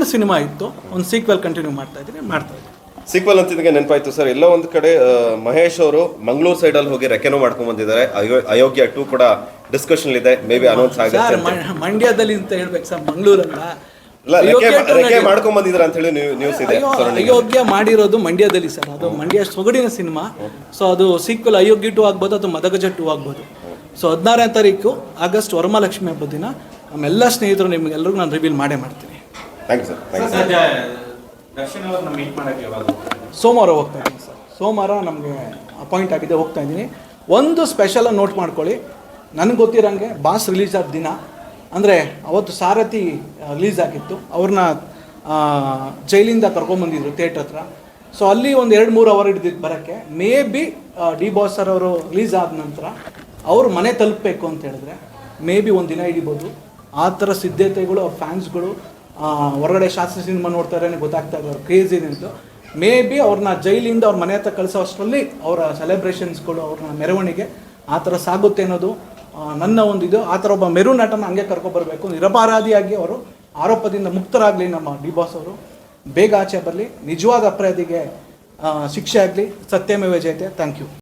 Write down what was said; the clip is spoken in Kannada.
ಸಣ್ಣ ಸಿನಿಮಾ ಇತ್ತು ಒಂದು ಸೀಕ್ವೆಲ್ ಕಂಟಿನ್ಯೂ ಮಾಡ್ತಾ ಇದ್ದೀನಿ ಮಾಡ್ತಾ ಇದ್ದೀನಿ. ಅಂತ ಅಂತಿದ್ದಂಗೆ ನೆನಪಾಯ್ತು ಸರ್? ಎಲ್ಲೋ ಒಂದು ಕಡೆ ಆ, ಮಹೇಶ್ ಅವರು ಮಂಗಳೂರು ಸೈಡಲ್ಲಿ ಹೋಗಿ ರೆಕೆನೋ ಮಾಡ್ಕೊಂಡ್ ಬಂದಿದ್ದಾರೆ. ಅಯೋ- ಅಯೋಗ್ಯ ಟೂ ಕೂಡ ಡಿಸ್ಕಷನ್ ಇದೆ. ಮೇ ಬಿ ಅನೌನ್ಸ್ ಆಗುತ್ತೆ ಸರ್ ಅಂತ. ಮ- ಮಂಡ್ಯದಲ್ಲಿ ಅಂತ ಹೇಳ್ಬೇಕು ಸರ್ ಮಂಗಳೂರಲ್ಲ ಇಲ್ಲ ರೆಕೆ ರೆಕೆ ಮಾಡ್ಕೊಂಡ್ ಬಂದಿದ್ದಾರೆ ಅಂತ ಹೇಳಿ ನ್ಯೂಸ್ ಇದೆ ಅಯ್ಯೋ ಅಯೋಗ್ಯ ಮಾಡಿರೋದು ಮಂಡ್ಯದಲ್ಲಿ ಸರ್. ಅದು ಮಂಡ್ಯ ಸೊಗಡಿನ ಸಿನಿಮಾ. ಸೊ ಅದು ಸೀಕ್ವೆಲ್ ಅಯೋಗ್ಯ ಟು ಆಗ್ಬೋದು ಅಥವಾ ಮದಗಜ ಟು ಆಗ್ಬೋದು. ಸೊ ಹದಿನಾರನೇ ತಾರೀಕು ಆಗಸ್ಟ್ ವರಮಹಾಲಕ್ಷ್ಮಿ ಹಬ್ಬದ ದಿನ ನಮ್ಮೆಲ್ಲ ಸ್ನೇಹಿತರು ನಿಮ್ಗೆಲ್ಲರಿಗೂ ನಾನು ರಿವೀಲ್ ಮಾಡೇ ಮಾಡ್ತೀನಿ. Thank you sir thank you Darshan ಅವ್ರನ್ನ ಮೀಟ್ ಮಾಡಕ್ಕೆ ಯಾವಾಗ ಸೋಮವಾರ ಹೋಗ್ತಾ ಇದ್ದೀನಿ ಸರ್ ಸೋಮವಾರ ನಮಗೆ ಅಪಾಯಿಂಟ್ ಆಗಿದೆ ಹೋಗ್ತಾ ಇದ್ದೀನಿ. ಒಂದು ಸ್ಪೆಷಲಾಗಿ ನೋಟ್ ಮಾಡ್ಕೊಳ್ಳಿ. ನನಗೆ ಗೊತ್ತಿರೋಂಗೆ ಬಾಸ್ ರಿಲೀಸ್ ಆದ ದಿನ ಅಂದರೆ ಅವತ್ತು ಸಾರಥಿ ರಿಲೀಸ್ ಆಗಿತ್ತು. ಅವ್ರನ್ನ ಜೈಲಿಂದ ಕರ್ಕೊಂಬಂದಿದ್ರು ಥಿಯೇಟ್ರ್ ಹತ್ರ. ಸೊ ಅಲ್ಲಿ ಒಂದು ಎರಡು ಮೂರು ಅವರ್ ಹಿಡಿದಿದ್ದು ಬರೋಕ್ಕೆ maybe D boss sir ಅವರು ರಿಲೀಸ್ ಆದ ನಂತರ ಅವ್ರು ಮನೆ ತಲುಪಬೇಕು ಅಂತ ಹೇಳಿದ್ರೆ ಮೇ ಬಿ ಒಂದು ದಿನ ಹಿಡಿಬೋದು. ಆ ಥರ ಸಿದ್ಧತೆಗಳು ಅವ್ರ ಫ್ಯಾನ್ಸ್ಗಳು ಹೊರಗಡೆ ಶಾಸ್ತ್ರ ಸಿನಿಮಾ ನೋಡ್ತಾರೆ ಗೊತ್ತಾಗ್ತಾ ಇದೆ ಅವ್ರ ಕ್ರೇಜ್ ಇದೆ ಅಂತ ಮೇ ಬಿ ಅವ್ರನ್ನ ಜೈಲಿಂದ ಅವ್ರ ಮನೆ ಹತ್ರ ಕಳಿಸೋ ಅಷ್ಟರಲ್ಲಿ ಅವರ ಸೆಲೆಬ್ರೇಷನ್ಸ್ಗಳು ಅವ್ರನ್ನ ಮೆರವಣಿಗೆ ಆ ಥರ ಸಾಗುತ್ತೆ ಅನ್ನೋದು ನನ್ನ ಒಂದು ಇದು. ಆ ಥರ ಒಬ್ಬ ಮೆರು ನಟನ ಹಂಗೆ ಕರ್ಕೊಬರಬೇಕು. ನಿರಪರಾಧಿಯಾಗಿ ಅವರು ಆರೋಪದಿಂದ ಮುಕ್ತರಾಗಲಿ ನಮ್ಮ ಡಿ ಬಾಸ್ ಅವರು. ಬೇಗ ಆಚೆ ಬರಲಿ. ನಿಜವಾದ ಅಪರಾಧಿಗೆ ಶಿಕ್ಷೆ ಆಗಲಿ. ಸತ್ಯಮೇವ ಜಯತೆ. Thank you